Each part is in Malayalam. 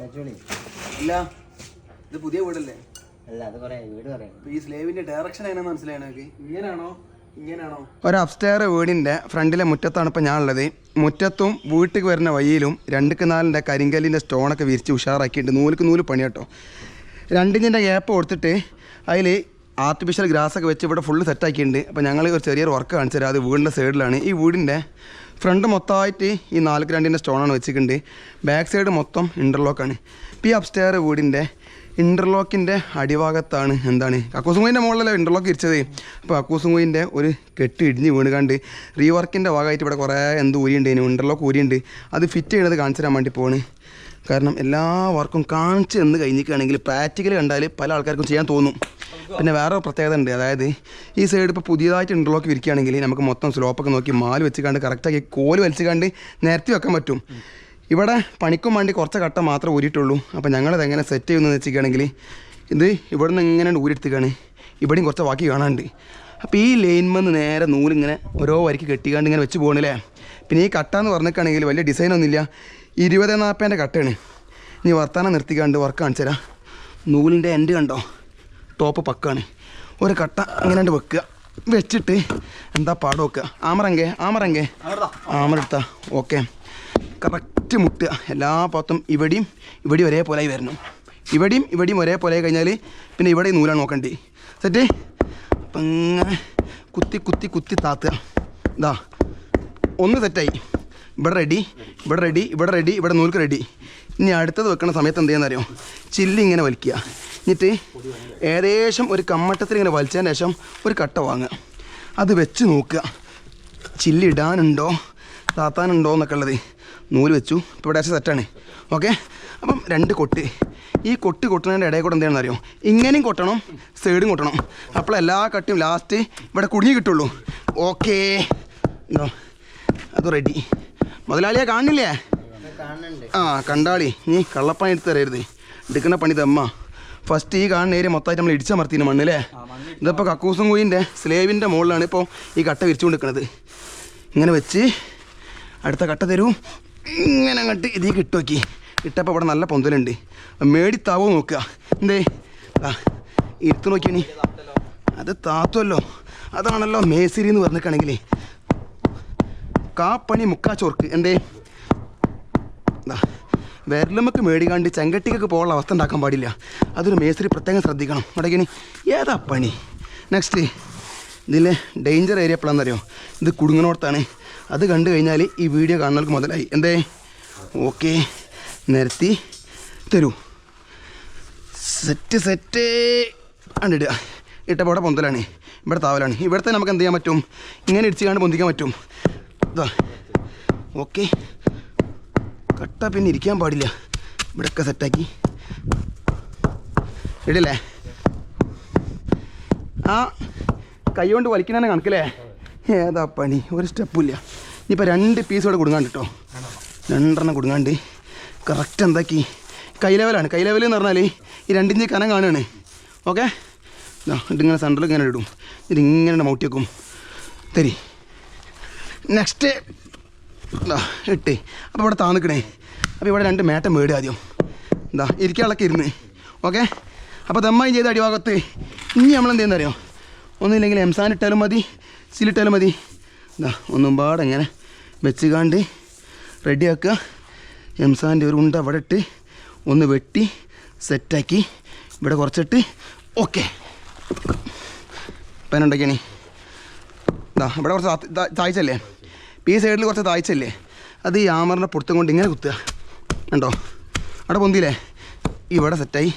വെച്ചോളി ഇല്ല ഇത് പുതിയ വീടല്ലേ? അല്ല അത് വീട് ഈ സ്ലേവിന്റെ ഡയറക്ഷൻ എങ്ങനെയാണെന്ന് മനസ്സിലായോ ഇങ്ങനെയാണോ ഇങ്ങനെയാണോ ഒരു അപ്സ്റ്റെയർ വീടിന്റെ ഫ്രണ്ടിലെ മുറ്റത്താണ് ഇപ്പൊ ഞാനുള്ളത്. ഉള്ളത് മുറ്റത്തും വീട്ടിൽ വരുന്ന വഴിയിലും രണ്ട് നാലിന്റെ കരിങ്കല്ലിന്റെ സ്റ്റോണൊക്കെ വിരിച്ച് ഉഷാറാക്കിയിട്ട് നൂലുക്ക് നൂൽ പണി കേട്ടോ. രണ്ടിഞ്ചിന്റെ ഗ്യാപ്പ് കൊടുത്തിട്ട് അതിൽ ആർട്ടിഫിഷ്യൽ ഗ്രാസ് ഒക്കെ വെച്ച് ഇവിടെ ഫുള്ള് സെറ്റാക്കിയിട്ടുണ്ട് അപ്പോൾ ഞങ്ങൾ ഒരു ചെറിയൊരു വർക്ക് കാണിച്ചു തരാം അത് വീടിന്റെ സൈഡിലാണ് ഈ വീടിന്റെ ഫ്രണ്ട് മൊത്തമായിട്ട് ഈ നാല് രണ്ടിന്റെ സ്റ്റോണാണ് വെച്ചിട്ടുണ്ട് ബാക്ക് സൈഡ് മൊത്തം ഇന്റർലോക്കാണ് ഇപ്പോൾ ഈ അപ്സ്റ്റെയർ വീടിന്റെ ഇന്റർലോക്കിന്റെ അടിഭാഗത്താണ് എന്താണ്? കക്കൂസുംകുയിന്റെ മുകളിലല്ല ഇന്റർലോക്ക് ഇരിച്ചത്? അപ്പോൾ കക്കൂസുംകുയിന്റെ ഒരു കെട്ട് ഇടിഞ്ഞ് വീണ് കണ്ട് റീവർക്കിന്റെ ഭാഗമായിട്ട് ഇവിടെ കുറേ എന്ത് ഊരിയുണ്ട് ഇനി ഇന്റർലോക്ക് ഊരിയുണ്ട്. അത് ഫിറ്റ് ചെയ്യണത് കാണിച്ചു തരാൻ വേണ്ടി പോണ് കാരണം എല്ലാ വർക്കും കാണിച്ച് എന്ന് കഴിഞ്ഞിരിക്കുകയാണെങ്കിൽ പ്രാക്ടിക്കൽ കണ്ടാൽ പല ആൾക്കാർക്കും ചെയ്യാൻ തോന്നും. പിന്നെ വേറെ പ്രത്യേകത ഉണ്ട്. അതായത് ഈ സൈഡ് ഇപ്പോൾ പുതിയതായിട്ട് ഇന്റർലോക്ക് വിരിക്കുകയാണെങ്കിൽ നമുക്ക് മൊത്തം സ്ലോപ്പൊക്കെ നോക്കി മാൽ വെച്ച് കണ്ട് കറക്റ്റാക്കി കോൽ വലിച്ച് കണ്ട് നിരത്തി വെക്കാൻ പറ്റും. ഇവിടെ പണിക്കും വേണ്ടി കുറച്ച് കട്ട മാത്രമേ ഊരിയിട്ടുള്ളൂ. അപ്പോൾ ഞങ്ങളത് എങ്ങനെ സെറ്റ് ചെയ്യുന്നത് വെച്ചിരിക്കുകയാണെങ്കിൽ ഇത് ഇവിടെ നിന്ന് ഇങ്ങനെ ഊരിയെടുത്തുകയാണ് ഇവിടെയും കുറച്ച് ബാക്കി കാണാണ്ട് അപ്പോൾ ഈ ലൈൻമെന്ന് നേരെ നൂലിങ്ങനെ ഓരോ വരിക്ക് കെട്ടിക്കാണ്ട് ഇങ്ങനെ വെച്ച് പോകണില്ലേ പിന്നെ ഈ കട്ട എന്ന് പറഞ്ഞിട്ടാണെങ്കിൽ വലിയ ഡിസൈനൊന്നുമില്ല ഇരുപത് നാൽപ്പതിന്റെ കട്ടയാണ്. ഇനി വർത്താനം നിർത്തിക്കാണ്ട് വർക്ക് കാണിച്ചു തരാം നൂലിന്റെ എൻഡ് കണ്ടോ? ടോപ്പ് പക്കാണ്. ഒരു കട്ട ഇങ്ങനെ വെക്കുക. വെച്ചിട്ട് എന്താ പാടം വെക്കുക? ആമറങ്കേ ആമറങ്കേ. ആമറെടുത്ത. ഓക്കെ. കറക്റ്റ് മുട്ടുക. എല്ലാ ഭാഗത്തും ഇവിടെയും ഇവിടെയും ഒരേപോലെ ആയി വരണം. ഇവിടെയും ഇവിടെയും ഒരേപോലെ ആയി കഴിഞ്ഞാൽ പിന്നെ ഇവിടെ നൂലാണ് നോക്കേണ്ടി. സെറ്റ് അപ്പം ഇങ്ങനെ കുത്തി കുത്തി കുത്തി താത്തുക. ഇതാ ഒന്ന് സെറ്റായി. ഇവിടെ റെഡി ഇവിടെ റെഡി ഇവിടെ റെഡി ഇവിടെ നൂൽക്ക് റെഡി ഇനി അടുത്തത് വെക്കണ സമയത്ത് എന്ത് ചെയ്യുന്നറിയോ? ചില്ലി ഇങ്ങനെ വലിക്കുക. എന്നിട്ട് ഏകദേശം ഒരു കമ്മട്ടത്തിൽ ഇങ്ങനെ വലിച്ചതിന് ശേഷം ഒരു കട്ട വാങ്ങുക. അത് വെച്ച് നോക്കുക. ചില്ലി ഇടാനുണ്ടോ? താത്താനുണ്ടോ എന്നൊക്കെ ഉള്ളത്. നൂൽ വെച്ചു. ഇപ്പോൾ ഇവിടെ സെറ്റാണ് ഓക്കെ അപ്പം രണ്ട് കൊട്ട്. ഈ കൊട്ട് കൊട്ടുന്നതിന്റെ ഇടയിൽ കൂടെ എന്താണെന്ന് അറിയോ ഇങ്ങനെയും കൊട്ടണം സൈഡും കൊട്ടണം. അപ്പോൾ എല്ലാ കട്ടിയും ലാസ്റ്റ് ഇവിടെ കുടുങ്ങി കിട്ടുള്ളൂ. ഓക്കേ എന്തോ അത് റെഡി മുതലാളിയെ കാണില്ലേ? ആ കണ്ടാളി. നീ കള്ളപ്പണി എടുത്ത് തരരുത്. എടുക്കുന്ന പണി തമ്മ. ഫസ്റ്റ് ഈ കാണുന്ന ഏരിയ മൊത്തമായിട്ട് നമ്മൾ ഇടിച്ചമർത്തിന് മണ്ണില്ലേ ഇതിപ്പോൾ കക്കൂസും കുയിന്റെ സ്ലേവിന്റെ മുകളിലാണ് ഇപ്പോൾ ഈ കട്ട വിരിച്ചുകൊണ്ട് നിൽക്കുന്നത് ഇങ്ങനെ വെച്ച് അടുത്ത കട്ട തരൂ. ഇങ്ങനെ അങ്ങോട്ട് ഇതിൽ കിട്ടുമോക്കി ഇട്ടപ്പോൾ ഇവിടെ നല്ല പൊന്തലുണ്ട്. മേടിത്താവോ നോക്കുക. എന്തേ? ആ ഇരുത്ത് നോക്കിയണി അത് താത്തുമല്ലോ അതാണല്ലോ മേസിരി എന്ന് പറഞ്ഞിട്ടാണെങ്കിൽ കാപ്പണി മുക്കാ ചോർക്ക്. എന്തേ? വിരലുമ്മക്ക് മേടിക്കാണ്ട് ചെങ്കട്ടിക്കൊക്കെ പോകാനുള്ള അവസ്ഥ ഉണ്ടാക്കാൻ പാടില്ല. അതൊരു മേസ്ത്രി പ്രത്യേകം ശ്രദ്ധിക്കണം. അടക്കിനി ഏതാ പണി? നെക്സ്റ്റ് ഇതിലെ ഡേഞ്ചർ ഏരിയ എപ്പോഴാണെന്നറിയോ ഇത് കുടുങ്ങണോടത്താണ് അത് കണ്ടു കഴിഞ്ഞാൽ ഈ വീഡിയോ കാണുന്നവർക്ക് മുതലായി. എന്തേ? ഓക്കെ നിരത്തി തരൂ. സെറ്റ് സെറ്റ് കണ്ടിടുക ഇട്ടപ്പോൾ ഇവിടെ പൊന്തലാണ്. ഇവിടെ താവലാണ്. ഇവിടുത്തെ നമുക്ക് എന്ത് ചെയ്യാൻ പറ്റും? ഇങ്ങനെ ഇടിച്ച് കണ്ട് പൊന്തിക്കാൻ പറ്റും. ഓക്കെ കട്ട പിന്നെ ഇരിക്കാൻ പാടില്ല. ഇവിടെയൊക്കെ സെറ്റാക്കി ഇടല്ലേ? ആ കൈ കൊണ്ട് വലിക്കണേ കണക്കില്ലേ? ഏതാ പണി? ഒരു സ്റ്റെപ്പും ഇല്ല. ഇനിയിപ്പോൾ രണ്ട് പീസ് ഇവിടെ കൊടുങ്ങാണ്ട് കേട്ടോ രണ്ടെണ്ണം കൊടുങ്ങാണ്ട്. കറക്റ്റ് എന്താക്കി? കൈ ലെവലാണ് കൈ ലെവൽ എന്ന് പറഞ്ഞാൽ ഈ രണ്ടിഞ്ച് കനം കാണുകയാണ് ഓക്കെ ഇതിങ്ങനെ സെന്ററിൽ ഇങ്ങനെ ഇടും. ഇതിങ്ങനെ മൗട്ടി വെക്കും. തരി. നെക്സ്റ്റ് എന്താ ഇട്ട് അപ്പോൾ ഇവിടെ താന്നിക്കണേ. അപ്പോൾ ഇവിടെ രണ്ട് മേട്ടം മേടി ആദ്യം. എന്താ ഇരിക്കാളൊക്കെ ഇരുന്ന്. ഓക്കെ? അപ്പോൾ ദമ്മായി ചെയ്ത അടിഭാഗത്ത്? ഇനി നമ്മൾ എന്ത് ചെയ്യുന്നറിയോ? ഒന്നുമില്ലെങ്കിൽ എംസാൻ ഇട്ടാലും മതി സിലിട്ടാലും മതി. എന്താ ഒന്നും പാടെ ഇങ്ങനെ വെച്ച് കാണ്ട് റെഡിയാക്കുക. എംസാന്റെ ഒരു ഉണ്ട അവിടെ ഇട്ട് ഒന്ന് വെട്ടി സെറ്റാക്കി ഇവിടെ കുറച്ചിട്ട്. ഓക്കെ. പേനുണ്ടാക്കിയാണ് ഇതാ ഇവിടെ കുറച്ച് താഴ്ചയല്ലേ? ഈ സൈഡിൽ കുറച്ച് താഴ്ചയല്ലേ? അത് ഈ ആമറിന്റെ പുറത്തും കൊണ്ട് ഇങ്ങനെ കുത്തുക. കണ്ടോ? അവിടെ പൊന്തിയില്ലേ? ഇവിടെ സെറ്റായി.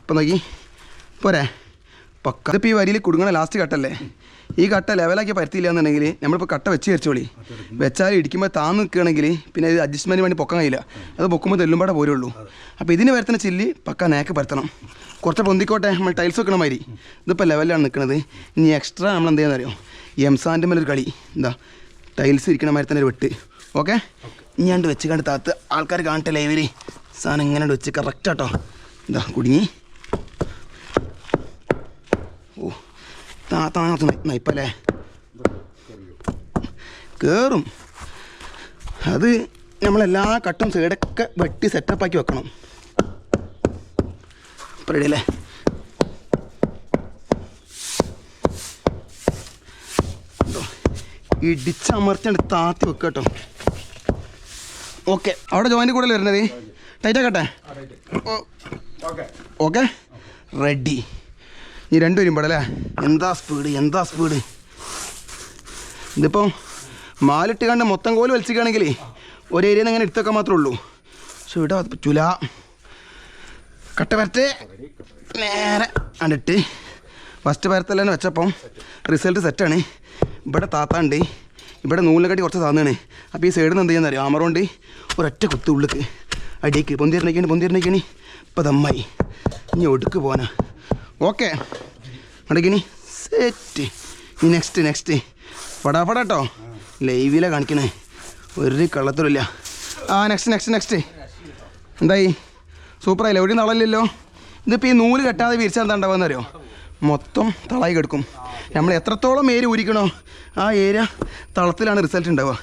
ഇപ്പം നോക്കി. പോരെ. പക്ക ഇതിപ്പോൾ ഈ വരിയിൽ കുടുങ്ങണ ലാസ്റ്റ് കട്ടല്ലേ ഈ കട്ട ലെവലാക്കി പരത്തിയില്ല എന്നുണ്ടെങ്കിൽ നമ്മളിപ്പോൾ കട്ട വെച്ച് വെച്ചോളി വെച്ചാൽ ഇടിക്കുമ്പോൾ താന്ന് നിൽക്കുകയാണെങ്കിൽ പിന്നെ ഇത് അഡ്ജസ്റ്റ്മെന്റ് വേണ്ടി പൊക്കാൻ കഴിയില്ല. അത് പൊക്കുമ്പോൾ തെല്ലുമ്പാടെ പോരുള്ളൂ. അപ്പോൾ ഇതിന് വരുത്തുന്ന ചില്ലി പക്ക നേക്ക് പരത്തണം. കുറച്ച് പൊന്തിക്കോട്ടെ നമ്മൾ ടൈൽസ് വെക്കണമാതിരി ഇതിപ്പോൾ ലെവലിലാണ് നിൽക്കുന്നത് ഇനി എക്സ്ട്രാ നമ്മൾ എന്ത് ചെയ്യുന്നറിയോ? എംസാന്റെ മേലൊരു കളി. എന്താ ടൈൽസ് ഇരിക്കണ മാതിരി തന്നെ ഒരു വെട്ട്. ഓക്കെ ഇനിയാണ്ട് വെച്ച് കണ്ട് താത്ത് ആൾക്കാർ കാണട്ടെ ലൈവിൽ സാധനം ഇങ്ങനെ വെച്ച് കറക്റ്റ് ആട്ടോ. എന്താ കുടുങ്ങി. ഓ താത്ത നയിപ്പല്ലേ കയറും അത് നമ്മളെല്ലാ കട്ടും സൈഡൊക്കെ വെട്ടി സെറ്റപ്പാക്കി വെക്കണം. അല്ലേ? ഇടിച്ചമർച്ചണ്ട് താത്തി വെക്കുക കേട്ടോ. ഓക്കെ അവിടെ ജോയിന്റെ കൂടെ വരുന്നത്? ടൈറ്റ് ആക്കട്ടെ? ഓക്കെ റെഡി ഈ രണ്ടു വരുമ്പോൾ അല്ലേ? എന്താ സ്പീഡ് എന്താ സ്പീഡ് ഇതിപ്പോൾ മാലിട്ട് കണ്ട് മൊത്തം കോൽ വലിച്ചിക്കുകയാണെങ്കിൽ ഒരു ഏരിയയിൽ നിന്ന് ഇങ്ങനെ എടുത്തൊക്കെ മാത്രമേ ഉള്ളൂ. പക്ഷെ ഇവിടെ ചുല കട്ട വരട്ടെ. നേരെ കണ്ടിട്ട് ഫസ്റ്റ് പരത്തല്ലേ വെച്ചപ്പം റിസൾട്ട് സെറ്റാണ് ഇവിടെ താത്താണ്ട്. ഇവിടെ നൂലിനെക്കാട്ടി കുറച്ച് താന്നാണ്. അപ്പോൾ ഈ സൈഡിൽ നിന്ന് എന്ത് ചെയ്യുന്ന അറിയാം ആമറോണ്ട് ഒരൊറ്റ കുത്ത് ഉള്ളിക്ക് അടിക്ക്. പൊന്തിരുന്നേക്കാണ് പൊന്തിരുന്നേക്കാണ്. ഇപ്പം ദമ്മായി. ഇനി ഒടുക്ക് പോകാനാ ഓക്കെ. അടക്കിനി സെറ്റ്. ഇനി നെക്സ്റ്റ് നെക്സ്റ്റ് പടാപട കേട്ടോ ലൈവിലെ കാണിക്കണേ. ഒരു കള്ളത്തിലില്ല ആ നെക്സ്റ്റ് നെക്സ്റ്റ് നെക്സ്റ്റ് എന്തായി? സൂപ്പറായില്ല? എവിടെയും നളല്ലല്ലോ. ഇതിപ്പോൾ ഈ നൂൽ കെട്ടാതെ വിരിച്ചാൽ എന്താ ഉണ്ടാവുക എന്നറിയോ മൊത്തം തളായി കിടക്കും. നമ്മൾ എത്രത്തോളം ഏരിയ ഊരിക്കണോ ആ ഏരിയ തളത്തിലാണ് റിസൾട്ട് ഉണ്ടാവുക.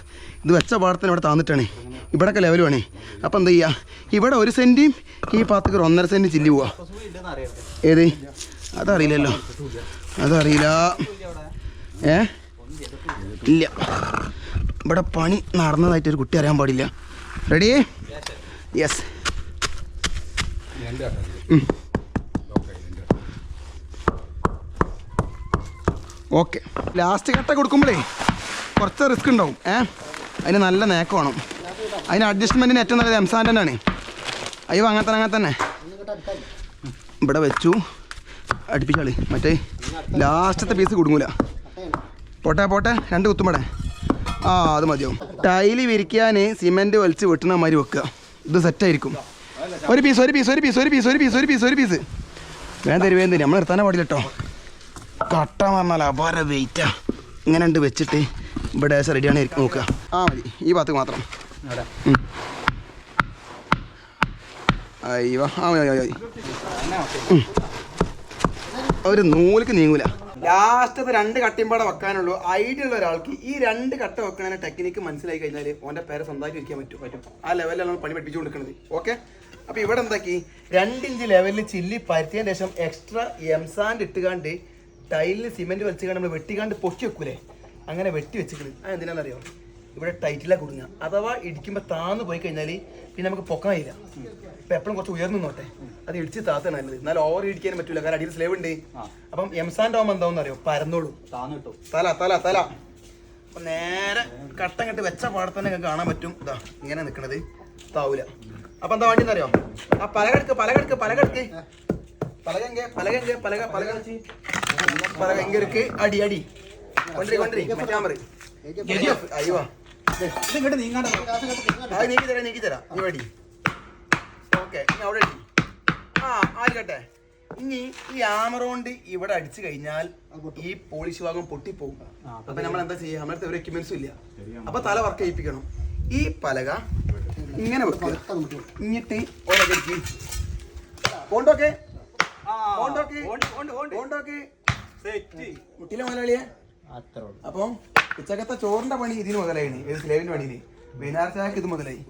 ഇത് വെച്ച പാടത്തിന് ഇവിടെ താന്നിട്ടാണ്. ഇവിടെയൊക്കെ ലെവലുമാണ് അപ്പം എന്താ ചെയ്യുക ഇവിടെ ഒരു സെന്റിയും ഈ പാത്തക്കൊരു ഒന്നര സെന്റ് ചില്ലി പോവാ. ഏത്? അതറിയില്ലല്ലോ. അതറിയില്ല. ഏ? ഇല്ല. ഇവിടെ പണി നടന്നതായിട്ട് ഒരു കുട്ടി അറിയാൻ പാടില്ല. Ready yes okay. ലാസ്റ്റ് കട്ട കൊടുക്കുമ്പോഴേ കുറച്ച് റിസ്ക് ഉണ്ടാവും. ഏ? അതിന് നല്ല നേക്ക് വേണം. അതിന് അഡ്ജസ്റ്റ്മെന്റിന് ഏറ്റവും നല്ലത് എംസാൻ തന്നെയാണ് അയ്യോ അങ്ങനെ തന്നെ അങ്ങനെ തന്നെ. ഇവിടെ വെച്ചു. അടുപ്പിച്ചാളി മറ്റേ ലാസ്റ്റത്തെ പീസ് കുടുങ്ങൂല. പോട്ടെ പോട്ടെ. രണ്ട് കുത്തുമ്പടെ ആ അത് മതിയാവും. ടൈൽ വിരിക്കാൻ സിമെന്റ് വലിച്ച് വെട്ടുന്ന മാതിരി വെക്കുക. ഇത് സെറ്റായിരിക്കും ഒരു പീസ് ഒരു പീസ് ഒരു പീസ് ഒരു പീസ് ഒരു പീസ് ഒരു പീസ് ഒരു പീസ് വേണ്ട തരും തരും നമ്മൾ നിർത്താനേ പാടില്ല കേട്ടോ കട്ട പറഞ്ഞാൽ അപാര വെയിറ്റാ ഇങ്ങനെ ഉണ്ട് വെച്ചിട്ട് ഇവിടെ റെഡിയാണ് നോക്കുക. ആ മതി ഈ ഭാഗത്ത് മാത്രം. അയ്യോ ആ മതി മതി മതി. ഒരു നൂലിക്ക് നീങ്ങൂല. ലാസ്റ്റത്തെ രണ്ട് കട്ടിമ്പാടെ വെക്കാനുള്ളൂ. ഐഡിയ ഉള്ള ഒരാൾക്ക് ഈ രണ്ട് കട്ട വെക്കണതിന്റെ ടെക്നിക്ക് മനസ്സിലായി കഴിഞ്ഞാൽ ഓന്റെ പേരെ സ്വന്തമായിട്ട് ഇരിക്കാൻ പറ്റും പറ്റും. ആ ലെവലിലാണ് പണി പഠിപ്പിച്ചു കൊടുക്കുന്നത് ഓക്കെ അപ്പൊ ഇവിടെ എന്താക്കി? രണ്ടിഞ്ച് ലെവലിൽ ചില്ലി പരത്തിയതിന് ശേഷം എക്സ്ട്രാ എംസാൻഡ് ഇട്ടുകാണ്ട് ടൈലിൽ സിമെന്റ് വെച്ചുകൊണ്ട് നമ്മൾ വെട്ടിക്കാണ്ട് പൊട്ടി വെക്കൂലേ? അങ്ങനെ വെട്ടി വെച്ചിട്ട് അത് എന്തിനാണെന്നറിയോ? ഇവിടെ ടൈറ്റിലാണ് കുടുങ്ങുക. അഥവാ ഇടിക്കുമ്പോൾ താന്ന് പോയി കഴിഞ്ഞാൽ പിന്നെ നമുക്ക് പൊക്കാൻ കഴിയില്ല. എപ്പോഴും കുറച്ച് ഉയർന്നു നോട്ടെ അത് ഇടിച്ച് താത്ത നല്ലത്. എന്നാൽ ഓവർ ഇടിക്കാനും പറ്റില്ല കാരണം അടിയിൽ സ്ലേവ് ഉണ്ട്. അപ്പം എംസാന്റെ ആവുമ്പോൾ എന്താണെന്ന് അറിയോ പരന്നോളൂ തല തല തല. അപ്പൊ നേരെ കട്ടം കെട്ട് വെച്ച പാടത്ത് തന്നെ നിങ്ങൾക്ക് കാണാൻ പറ്റും. ഇതാ ഇങ്ങനെ നിൽക്കണത് താവൂല അപ്പൊ എന്താ വേണ്ടി അറിയോ ആ പലകെടുക്ക് പലകെടുക്ക് പലകെടുക്ക് പലകെങ്ക പലകെങ്ക പലക പലക പലക. எங்க இருக்கு அடி அடி கொண்டரி கொண்டரி கேமரா ஐயோ ഇങ്ങോട്ട് നീങ്ങാണ്ട് അത് നീക്കി തരാം നീക്കി തരാം. നീ അടി ഓക്കെ ഇനി അവിടെ ആ ആയിക്കട്ടെ. ഇനി ഈ ആമറോണ്ട് ഇവിടെ അടിച്ചു കഴിഞ്ഞാൽ ഈ പോളിഷ് ഭാഗം പൊട്ടിപ്പോകും അപ്പൊ നമ്മൾ എന്താ ചെയ്യുക നമ്മളടുത്ത് ഒരു എക്യുപ്മെന്റ്സും ഇല്ല. അപ്പൊ തല വർക്ക് ചെയ്യിപ്പിക്കണം. ഈ പലക ഇങ്ങനെ വെക്കുക ഇങ്ങോട്ട് ഓടൊക്കെ കൊണ്ടോക്കെ. കൊണ്ടോക്കെ. കൊണ്ടോക്കെ. മുട്ടിലെ മുതലാളിയെ? അപ്പം ഉച്ചക്കത്തെ ചോറിന്റെ പണി ഇതിന് മുതലായിന് ഇത് സ്ലേവിന്റെ പണിയിൽ വൈകുന്നേരത്തേക്ക് ഇത് മുതലായി.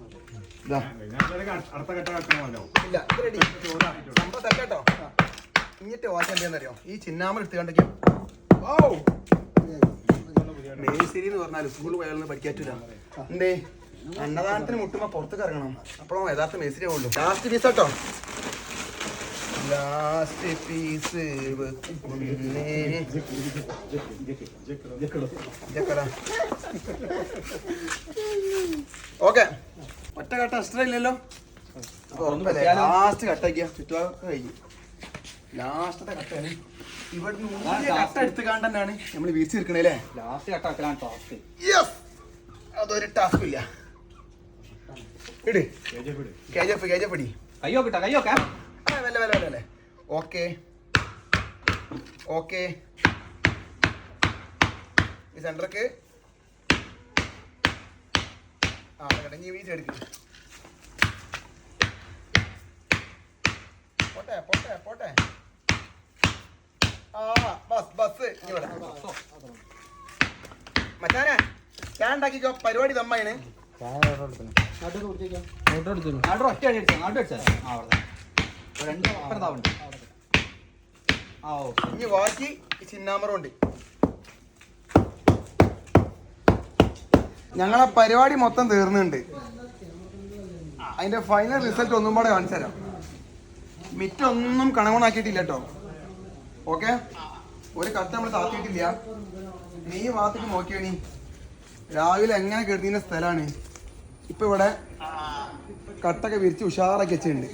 ഇല്ല. സംഭവം വാച്ച് എന്താണെന്നറിയോ? ഈ ചിന്നാമൽ എടുത്ത് കണ്ടെങ്കിൽ ഓ മേശിരി എന്ന് പറഞ്ഞാൽ സ്കൂളിൽ പോയാലൊന്നും പഠിക്കാറ്റില്ല എന്തേ? അന്നദാനത്തിന് മുട്ടുമ്പോ പുറത്തേക്ക് ഇറങ്ങണം. അപ്പോഴും യഥാർത്ഥ മേശിരി ഉള്ളൂ ലാസ്റ്റ് പീസ് കേട്ടോ ലാസ്റ്റ് പീസ് ഓക്കെ. ഒറ്റ കട്ട എക്സ്ട്രാ ഇല്ലല്ലോ. ലാസ്റ്റ് കട്ടാക്കിയ ചുറ്റുപാടൊക്കെ കഴിഞ്ഞു. ലാസ്റ്റത്തെ കട്ടാണ് ഇവിടുന്ന് കട്ട എടുത്ത് കാണ്ടന്നാണ് നമ്മൾ വീഴ്ച നിൽക്കണേ അല്ലേ? ലാസ്റ്റ് കട്ടാക്കലാണ് ടാസ്ക് യെസ് അതൊരു ടാസ്ക് ഇല്ല. ഇട്. K G F K G F ഇടി. കയ്യോ കിട്ടാ കയ്യോക്കെ വരല്ലേ അല്ലേ വല്ല ഓക്കെ. ഓക്കെ. ഈ സെന്റർക്ക്. ആ കിടങ്ങി വീട്ടിൽ എടുക്കും. പോട്ടെ പോട്ടെ പോട്ടെ. ആ ബസ് ബസ്. ഇവിടെ. മച്ചാനെ ഞാൻ ഉണ്ടാക്കിക്കോ. പരിപാടി തമ്മായിന് ഒറ്റ അടിച്ചു അടിച്ചാ. നാട്ടു അടിച്ചാ. ആ അവിടെ. രണ്ട് ആ ഓക്കെ. ഇനി ബാക്കി ഈ ചിന്നാമറും ഉണ്ട്. ഞങ്ങളെ പരിപാടി മൊത്തം തീർന്നുണ്ട്. അതിന്റെ ഫൈനൽ റിസൾട്ട് ഒന്നും കൂടെ കാണിച്ചു തരാം. മിറ്റൊന്നും കണവണാക്കിയിട്ടില്ല കേട്ടോ ഓക്കെ? ഒരു കത്ത് നമ്മൾ താത്തിയിട്ടില്ല. നീ ഭാഗത്തേക്ക് നോക്കിയണി രാവിലെ എങ്ങനെ കരുതിയ സ്ഥലമാണ്? ഇപ്പൊ ഇവിടെ കട്ടൊക്കെ വിരിച്ച് ഉഷാറാക്കി വെച്ചിട്ടുണ്ട്.